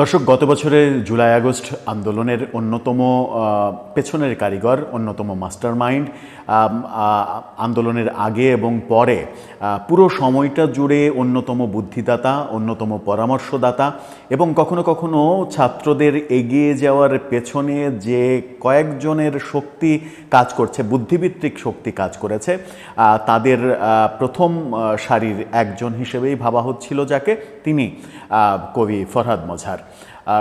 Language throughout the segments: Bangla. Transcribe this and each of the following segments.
দর্শক, গত বছরের জুলাই, আগস্ট আন্দোলনের অন্যতম পেছনের কারিগর, অন্যতম মাস্টার মাইন্ড আন্দোলনের আগে এবং পরে পুরো সময়টা জুড়ে অন্যতম বুদ্ধিদাতা, অন্যতম পরামর্শদাতা এবং কখনো কখনো ছাত্রদের এগিয়ে যাওয়ার পেছনে যে কয়েকজনের শক্তি কাজ করছে বুদ্ধিভিত্তিক শক্তি কাজ করেছে তাদের প্রথম সারির একজন হিসেবেই ভাবা হচ্ছিল যাকে, তিনি কবি ফরহাদ মজার।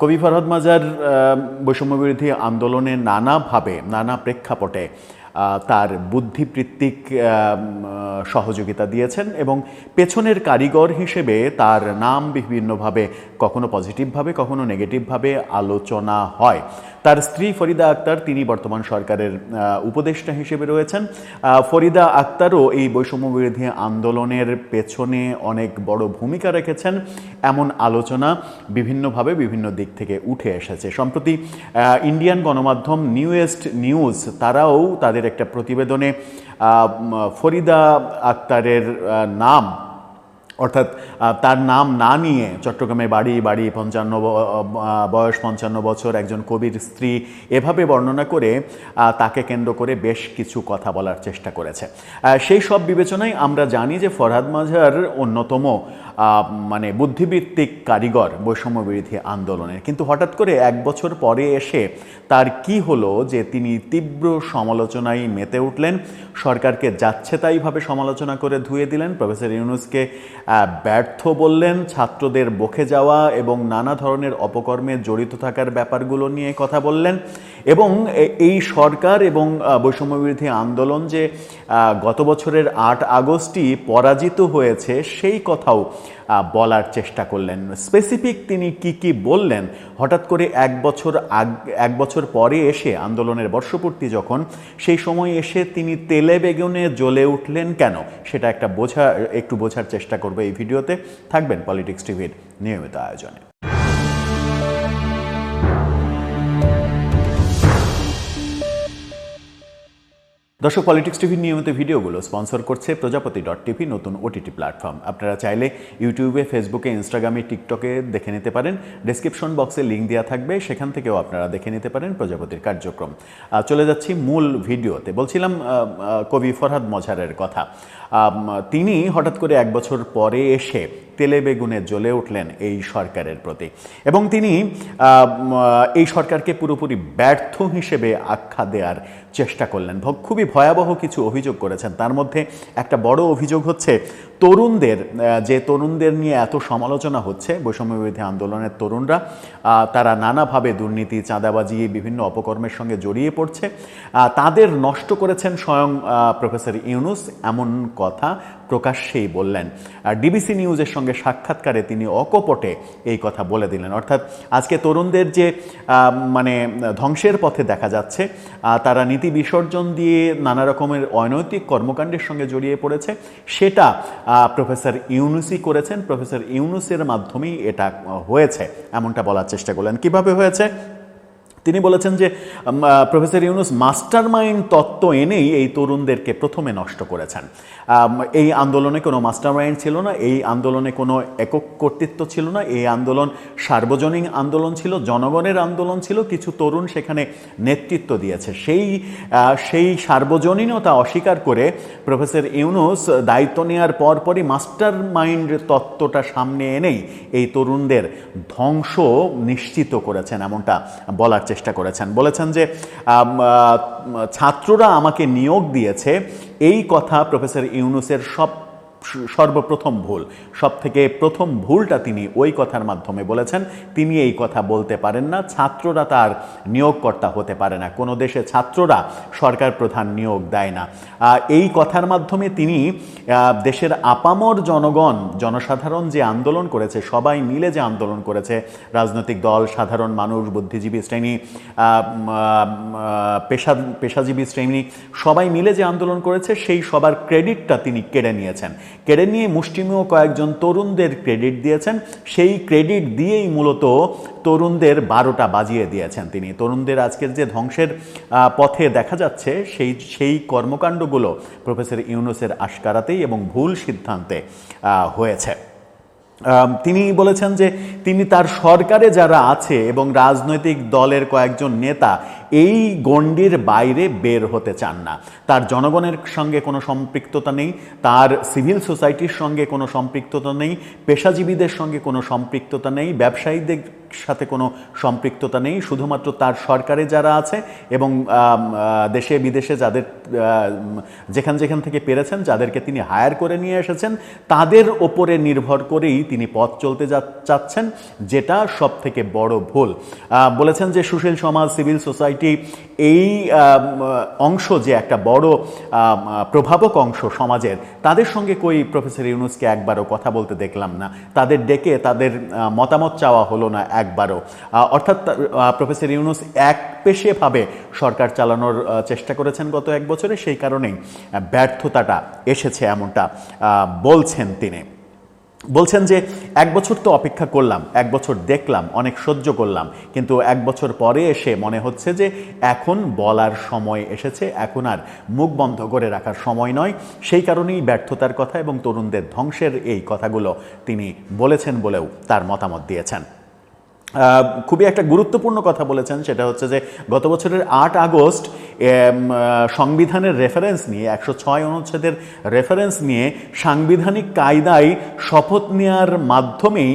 কবি ফরহাদ মাজার বৈষম্যবিরোধী আন্দোলনে নানাভাবে নানা প্রেক্ষাপটে তার বুদ্ধিবৃত্তিক সহযোগিতা দিয়েছেন এবং পেছনের কারিগর হিসেবে তার নাম বিভিন্নভাবে, কখনো পজিটিভভাবে, কখনো নেগেটিভভাবে আলোচনা হয়। তার স্ত্রী ফরিদা আক্তার, তিনি বর্তমান সরকারের উপদেষ্টা হিসেবে রয়েছেন। ফরিদা আক্তারও এই বৈষম্য বিরোধী আন্দোলনের পেছনে অনেক বড় ভূমিকা রেখেছেন। এমন আলোচনা বিভিন্নভাবে বিভিন্ন দিক থেকে উঠে এসেছে। সম্প্রতি ইন্ডিয়ান গণমাধ্যম নিউয়েস্ট নিউজ, তারাও তাদের একটা প্রতিবেদনে ফরিদা আক্তারের নাম, অর্থাৎ তার নাম না নিয়ে চট্টগ্রামে বাড়ি বাড়ি পঞ্চান্ন বয়স পঞ্চান্ন বছর একজন কবির স্ত্রী এভাবে বর্ণনা করে তাকে কেন্দ্র করে বেশ কিছু কথা বলার চেষ্টা করেছে। সেই সব বিবেচনায় আমরা জানি যে ফরহাদ মাঝার অন্যতম মানে বুদ্ধিভিত্তিক কারিগর বৈষম্য বিরোধী আন্দোলনের। কিন্তু হঠাৎ করে এক বছর পরে এসে তার কি হলো যে তিনি তীব্র সমালোচনায় মেতে উঠলেন সরকারকে যাচ্ছে তাইভাবে সমালোচনা করে ধুয়ে দিলেন প্রফেসর ইউনুসকে ব্যর্থ বললেন ছাত্রদের বকে যাওয়া এবং নানা ধরনের অপকর্মে জড়িত থাকার ব্যাপারগুলো নিয়ে কথা বললেন এবং এই সরকার এবং আহ, বৈষম্য বিরোধী আন্দোলন যে গত বছরের আট আগস্টই পরাজিত হয়েছে সেই কথাও বলার চেষ্টা করলেন। স্পেসিফিক তিনি কি কি বললেন, হঠাৎ করে এক বছর আগ, এক বছর পরে এসে আন্দোলনের বর্ষপূর্তি যখন, সেই সময় এসে তিনি তেলে বেগুনে জ্বলে উঠলেন কেন? সেটা একটা বোঝা, একটু বোঝার চেষ্টা করবে এই ভিডিওতে। থাকবেন পলিটিক্স টিভির নিয়মিত আয়োজনে। দর্শক পলিটিক্স টিভির নিয়মিত ভিডিওগুলো স্পন্সর করছে প্রজাপতি ডট টিভি নতুন ওটিটি প্ল্যাটফর্ম আপনারা চাইলে ইউটিউবে ফেসবুকে ইনস্টাগ্রামে টিকটকে দেখে নিতে পারেন। ডেসক্রিপশন বক্সে লিঙ্ক দেওয়া থাকবে, সেখান থেকেও আপনারা দেখে নিতে পারেন প্রজাপতির কার্যক্রম। চলে যাচ্ছি মূল ভিডিওতে। বলছিলাম কবি ফরহাদ মজারের কথা। তিনি হঠাৎ করে এক বছর পরে এসে তেলে বেগুনে জ্বলে উঠলেন এই সরকারের প্রতি। এবং তিনি এই সরকারকে পুরোপুরি ব্যর্থ হিসেবে আখ্যা দেওয়ার চেষ্টা করলেন। খুবই ভয়াবহ কিছু অভিযোগ করেছেন। তার মধ্যে একটা বড় অভিযোগ হচ্ছে তরুণদের যে তরুণদের নিয়ে এত সমালোচনা হচ্ছে, বৈষম্য বিরোধী আন্দোলনের তরুণরা তারা নানাভাবে দুর্নীতি, চাঁদাবাজি, বিভিন্ন অপকর্মের সঙ্গে জড়িয়ে পড়ছে। তাদের নষ্ট করেছেন স্বয়ং প্রফেসর ইউনুস, এমন কথা প্রকাশ্যেই বললেন। ডিবিসি নিউজের সঙ্গে সাক্ষাৎকারে তিনি অকপটে এই কথা বলে দিলেন। অর্থাৎ আজকে তরুণদের যে মানে ধ্বংসের পথে দেখা যাচ্ছে তারা নীতি বিসর্জন দিয়ে নানা রকমের অনৈতিক কর্মকাণ্ডের সঙ্গে জড়িয়ে পড়েছে, সেটা প্রফেসর ইউনুসি করেছেন। প্রফেসর ইউনুসের মাধ্যমেই এটা হয়েছে। এমনটা বলার চেষ্টা করলেন। কীভাবে হয়েছে? তিনি বলেছেন যে প্রফেসর ইউনুস মাস্টার মাইন্ড তত্ত্ব এনেই এই তরুণদেরকে প্রথমে নষ্ট করেছেন। এই আন্দোলনে কোনো মাস্টার মাইন্ড ছিল না, এই আন্দোলনে কোনো একক কর্তৃত্ব ছিল না, এই আন্দোলন সার্বজনীন আন্দোলন ছিল, জনগণের আন্দোলন ছিল, কিছু তরুণ সেখানে নেতৃত্ব দিয়েছে। সেই সেই সার্বজনীনতা অস্বীকার করে প্রফেসর ইউনুস দায়িত্ব নেওয়ার পরপরই মাস্টার মাইন্ড তত্ত্বটা সামনে এনেই এই তরুণদের ধ্বংস নিশ্চিত করেছেন, এমনটা বলার চেষ্টা করেছেন। বলেছেন যে ছাত্ররা আমাকে নিয়োগ দিয়েছে। এই কথা প্রফেসর ইউনুসের সব সর্বপ্রথম ভুল। সব থেকে প্রথম ভুলটা তিনি ওই কথার মাধ্যমে বলেছেন। তিনি এই কথা বলতে পারেন না। ছাত্ররা তার নিয়োগকর্তা হতে পারে না। কোনো দেশে ছাত্ররা সরকার প্রধান নিয়োগ দেয় না। এই কথার মাধ্যমে তিনি দেশের আপামর জনগণ, জনসাধারণ যে আন্দোলন করেছে, সবাই মিলে যে আন্দোলন করেছে, রাজনৈতিক দল, সাধারণ মানুষ, বুদ্ধিজীবী শ্রেণি পেশা, পেশাজীবী শ্রেণি, সবাই মিলে যে আন্দোলন করেছে, সেই সবার ক্রেডিটটা তিনি কেড়ে নিয়েছেন। কেড়ে নিয়ে মুষ্টিমেয় কয়েকজন তরুণদের ক্রেডিট দিয়েছেন। সেই ক্রেডিট দিয়েই মূলত তরুণদের বারোটা বাজিয়ে দিয়েছেন তিনি। তরুণদের আজকের যে ধ্বংসের পথে দেখা যাচ্ছে, সেই সেই কর্মকাণ্ডগুলো প্রফেসর ইউনুসের আশকারাতেই এবং ভুল সিদ্ধান্তে হয়েছে। তিনি বলেছেন যে তিনি তার সরকারে যারা আছে এবং রাজনৈতিক দলের কয়েকজন নেতা এই গণ্ডির বাইরে বের হতে চান না। তার জনগণের সঙ্গে কোনো সম্পৃক্ততা নেই, তার সিভিল সোসাইটির সঙ্গে কোনো সম্পৃক্ততা নেই, পেশাজীবীদের সঙ্গে কোনো সম্পৃক্ততা নেই, ব্যবসায়ীদের সাথে কোনো সম্পৃক্ততা নেই, শুধুমাত্র তার সরকারে যারা আছে এবং দেশে বিদেশে যাদের যেখান যেখান থেকে পেরেছেন, যাদেরকে তিনি হায়ার করে নিয়ে এসেছেন, তাদের ওপরে নির্ভর করেই তিনি পথ চলতে চাচ্ছেন, যেটা সব থেকে বড় ভুল। বলেছেন যে সুশীল সমাজ, সিভিল সোসাইটি এই অংশ যে একটা বড় প্রভাবক অংশ সমাজের, তাদের সঙ্গে কই প্রফেসর ইউনুসকে একবারও কথা বলতে দেখলাম না। তাদের ডেকে তাদের মতামত চাওয়া হলো না একবারও। অর্থাৎ প্রফেসর ইউনুস এক পেশেভাবে সরকার চালানোর চেষ্টা করেছেন গত এক বছরে, সেই কারণেই ব্যর্থতাটা এসেছে এমনটা বলছেন তিনি। বলছেন যে এক বছর তো অপেক্ষা করলাম, এক বছর দেখলাম, অনেক সহ্য করলাম, কিন্তু এক বছর পরে এসে মনে হচ্ছে যে এখন বলার সময় এসেছে, এখন আর মুখ বন্ধ করে রাখার সময় নয়। সেই কারণেই ব্যর্থতার কথা এবং তরুণদের ধ্বংসের এই কথাগুলো তিনি বলেছেন বলেও তার মতামত দিয়েছেন। খুবই একটা গুরুত্বপূর্ণ কথা বলেছেন, সেটা হচ্ছে যে গত বছরের আট আগস্ট সংবিধানের রেফারেন্স নিয়ে, একশো ছয় অনুচ্ছেদের রেফারেন্স নিয়ে সাংবিধানিক কায়দায় শপথ নেওয়ার মাধ্যমেই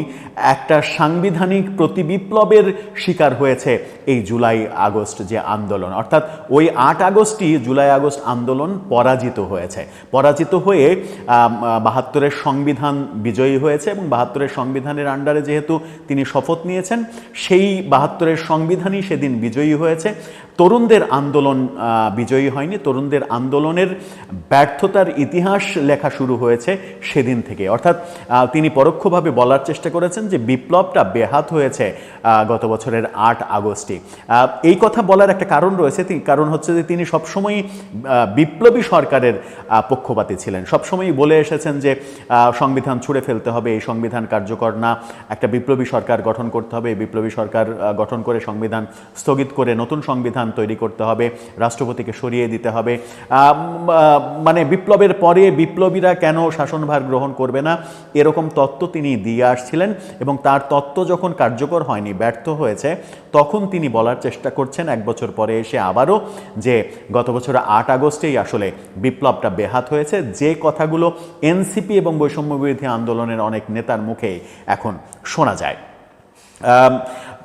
একটা সাংবিধানিক প্রতিবিপ্লবের শিকার হয়েছে এই জুলাই আগস্ট যে আন্দোলন। অর্থাৎ ওই আট আগস্টই জুলাই আগস্ট আন্দোলন পরাজিত হয়েছে। পরাজিত হয়ে বাহাত্তরের সংবিধান বিজয়ী হয়েছে এবং বাহাত্তরের সংবিধানের আন্ডারে যেহেতু তিনি শপথ নিয়েছেন, সেই বাহাত্তরের সংবিধানই সেদিন বিজয়ী হয়েছে। তরুণদের আন্দোলন বিজয়ী হয়নি। তরুণদের আন্দোলনের ব্যর্থতার ইতিহাস লেখা শুরু হয়েছে সেদিন থেকে। অর্থাৎ তিনি পরোক্ষভাবে বলার চেষ্টা করেছেন যে বিপ্লবটা বেহাত হয়েছে গত বছরের আট আগস্টে। এই কথা বলার একটা কারণ রয়েছে কারণ হচ্ছে যে তিনি সবসময়ই বিপ্লবী সরকারের পক্ষপাতী ছিলেন। সবসময়ই বলে এসেছেন যে সংবিধান ছুঁড়ে ফেলতে হবে, এই সংবিধান কার্যকর না। একটা বিপ্লবী সরকার গঠন করতে হবে বিপ্লবী সরকার গঠন করে সংবিধান স্থগিত করে নতুন সংবিধান তৈরি করতে হবে, রাষ্ট্রপতিকে সরিয়ে দিতে হবে। মানে বিপ্লবের পরে বিপ্লবীরা কেন শাসনভার গ্রহণ করবে না, এরকম তত্ত্ব তিনি দিয়ে আসছিলেন এবং তার তত্ত্ব যখন কার্যকর হয়নি, ব্যর্থ হয়েছে, তখন তিনি বলার চেষ্টা করছেন এক বছর পরে এসে আবারও যে গত বছর আট আগস্টেই আসলে বিপ্লবটা বেহাত হয়েছে, যে কথাগুলো এনসিপি এবং বৈষম্য বিরোধী আন্দোলনের অনেক নেতার মুখেই এখন শোনা যায়।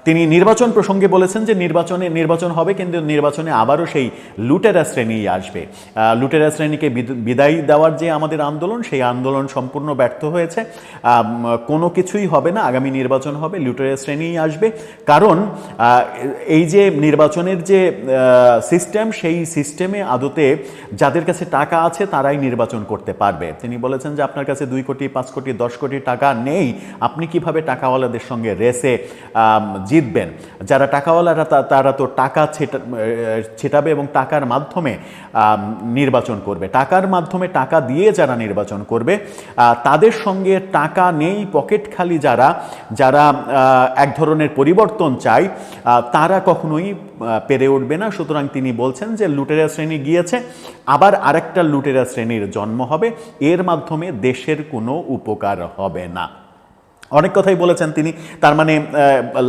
তিনি নির্বাচন প্রসঙ্গে বলেছেন যে নির্বাচনে নির্বাচন হবে, কিন্তু নির্বাচনে আবারও সেই লুটেরা শ্রেণি আসবে। লুটেরা শ্রেণীকে বিদায় দেওয়ার যে আমাদের আন্দোলন, সেই আন্দোলন সম্পূর্ণ ব্যর্থ হয়েছে। কোনো কিছুই হবে না, আগামী নির্বাচন হবে, লুটেরা শ্রেণি আসবে। কারণ এই যে নির্বাচনের যে সিস্টেম সেই সিস্টেমে আদতে যাদের কাছে টাকা আছে, তারাই নির্বাচন করতে পারবে। তিনি বলেছেন যে, আপনার কাছে দুই কোটি, পাঁচ কোটি, দশ কোটি টাকা নেই। আপনি কীভাবে টাকাওয়ালাদের সঙ্গে রেসে জিতবেন। যারা টাকাওয়ালারা তারা তো টাকা ছেটা ছেটাবে এবং টাকার মাধ্যমে নির্বাচন করবে। টাকার মাধ্যমে টাকা দিয়ে যারা নির্বাচন করবে তাদের সঙ্গে টাকা নেই, পকেট খালি যারা যারা এক ধরনের পরিবর্তন চায় তারা কখনোই পেরে উঠবে না। সুতরাং তিনি বলছেন যে লুটেরা শ্রেণি গিয়েছে, আবার আরেকটা লুটেরা শ্রেণির জন্ম হবে। এর মাধ্যমে দেশের কোনো উপকার হবে না। অনেক কথাই বলেছেন তিনি। তার মানে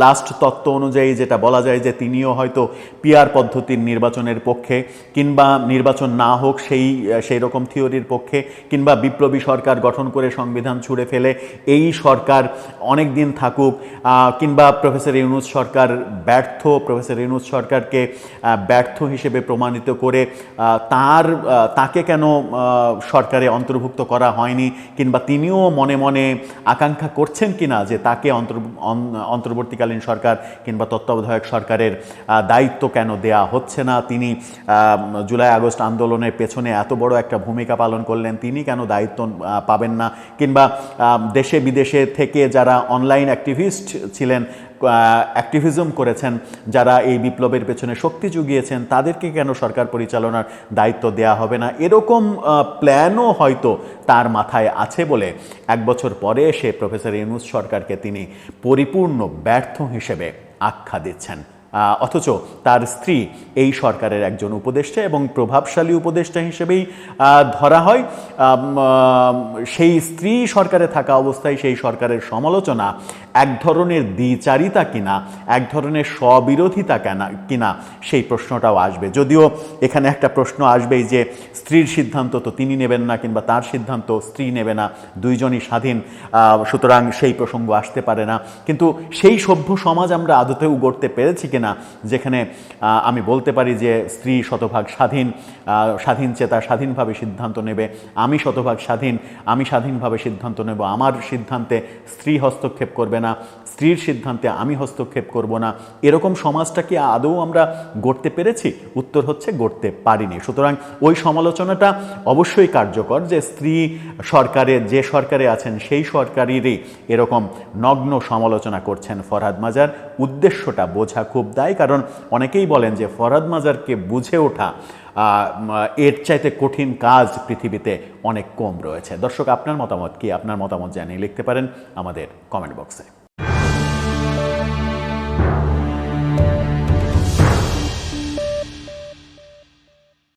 লাস্ট তত্ত্ব অনুযায়ী যেটা বলা যায় যে তিনিও হয়তো পিয়ার পদ্ধতির নির্বাচনের পক্ষে, কিংবা নির্বাচন না হোক সেই সেই রকম থিওরির পক্ষে, কিংবা বিপ্লবী সরকার গঠন করে সংবিধান ছুঁড়ে ফেলে, এই সরকার অনেক দিন থাকুক কিংবা প্রফেসর ইউনুস সরকার ব্যর্থ প্রফেসর ইউনুস সরকারকে ব্যর্থ হিসেবে প্রমাণিত করে তার তাকে কেন সরকারে অন্তর্ভুক্ত করা হয়নি, কিংবা তিনিও মনে মনে আকাঙ্ক্ষা করছেন কিনা যে তাকে অন্তর অন্তর্বর্তীকালীন সরকার কিংবা তত্ত্বাবধায়ক সরকারের দায়িত্ব কেন দেয়া হচ্ছে না? তিনি জুলাই, আগস্ট আন্দোলনের পেছনে এত বড় একটা ভূমিকা পালন করলেন, তিনি কেন দায়িত্ব পাবেন না? কিংবা দেশে বিদেশে থেকে যারা অনলাইন অ্যাক্টিভিস্ট ছিলেন অ্যাক্টিভিজম করেছেন, যারা এই বিপ্লবের পেছনে শক্তি জুগিয়েছেন, তাদেরকে কেন সরকার পরিচালনার দায়িত্ব দেয়া হবে না? এরকম প্ল্যানও হয়তো তার মাথায় আছে বলে এক বছর পরে সে প্রফেসর ইউনুস সরকারকে তিনি পরিপূর্ণ ব্যর্থ হিসেবে আখ্যা দিচ্ছেন। অথচ তার স্ত্রী এই সরকারের একজন উপদেষ্টা এবং প্রভাবশালী উপদেষ্টা হিসেবেই ধরা হয়। সেই স্ত্রী সরকারে থাকা অবস্থায় সেই সরকারের সমালোচনা এক ধরনের দ্বিচারিতা কিনা, এক ধরনের স্ববিরোধিতা কেনা, কিনা সেই প্রশ্নটাও আসবে। যদিও এখানে একটা প্রশ্ন আসবেই যে স্ত্রীর সিদ্ধান্ত তো তিনি নেবেন না কিংবা তার সিদ্ধান্ত স্ত্রী নেবে না, দুইজনই স্বাধীন সুতরাং সেই প্রসঙ্গ আসতে পারে না। কিন্তু সেই সভ্য সমাজ আমরা আদতেও গড়তে পেরেছি কিনা, যেখানে আমি বলতে পারি যে স্ত্রী শতভাগ স্বাধীন স্বাধীন চেতা স্বাধীনভাবে সিদ্ধান্ত নেবে, আমি শতভাগ স্বাধীন, আমি স্বাধীনভাবে সিদ্ধান্ত নেব, আমার সিদ্ধান্তে স্ত্রী হস্তক্ষেপ করবে স্ত্রীর সিদ্ধান্তে আমি হস্তক্ষেপ করব না। এরকম সমাজটা কি আদৌ আমরা গড়তে পেরেছি? উত্তর হচ্ছে গড়তে পারিনি। সুতরাং ওই সমালোচনাটা অবশ্যই কার্যকর যে স্ত্রী সরকারে, যে সরকারে আছেন সেই সরকারেরই এরকম নগ্ন সমালোচনা করছেন ফরহাদ মাজার। উদ্দেশ্যটা বোঝা খুব দায়, কারণ অনেকেই বলেন যে ফরহাদ মাজারকে বুঝে ওঠা এর চাইতে কঠিন কাজ পৃথিবীতে অনেক কম রয়েছে। দর্শক, আপনার মতামত কি? আপনার মতামত জানিয়ে লিখতে পারেন আমাদের কমেন্ট বক্সে